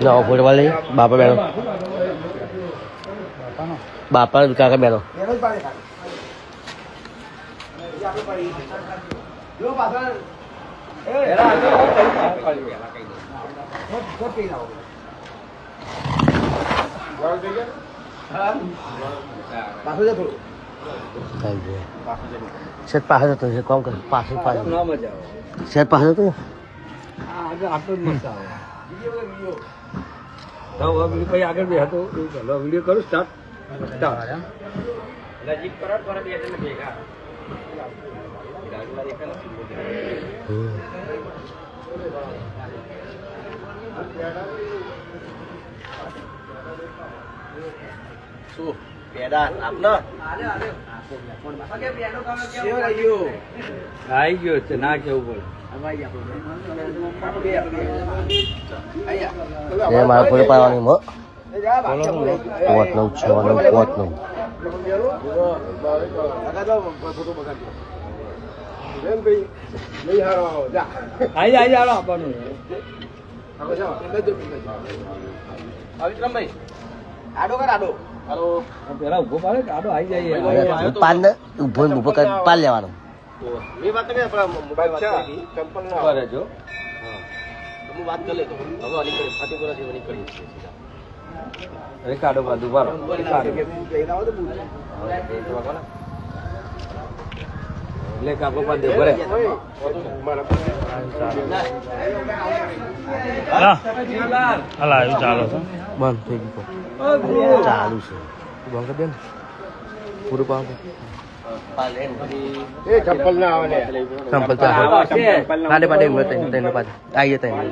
નવો ફોટો પાડી લઈએ બાપા બેનો બાપા કાકા બેનો થઈ ગયું? શેઠ પાસે જતો છે કોમ કર પાસે પાસે ના મજા આવે. શેઠ પાસે જતો આ આગળ આટલું જ મસ્ત આવે તો હવે બીજું પછી આગળ બે હતો એવું ચાલો વીડિયો કરું સ્ટાર્ટ સ્ટાર્ટ નજીક કરો પર બે જણ ભેગા હમ. શું? પેડા આપનો? આવી ગયો છે ના કેવું એ મારે ફોટો પાડવાની મો પોત નવ છ નવ પડે આવી આવી આવો આપવાનું પેલા ઊભો પાડે કે આડો આવી જાય પાન ને ઊભો ને ઊભો કરી પાન લેવાનો. કરે જો અરે કાઢો બાજુ બારો લે કાકો પા દે ભરે. હલા એવું ચાલો છો બંધ થઈ ગયું ચાલુ છે. બંધ કરી દે ને. પૂરું પાન ચંપલ ના આવે ચાલુ. પાડે પાડે એમ તઈને તઈને પાડે. આઈએ તઈને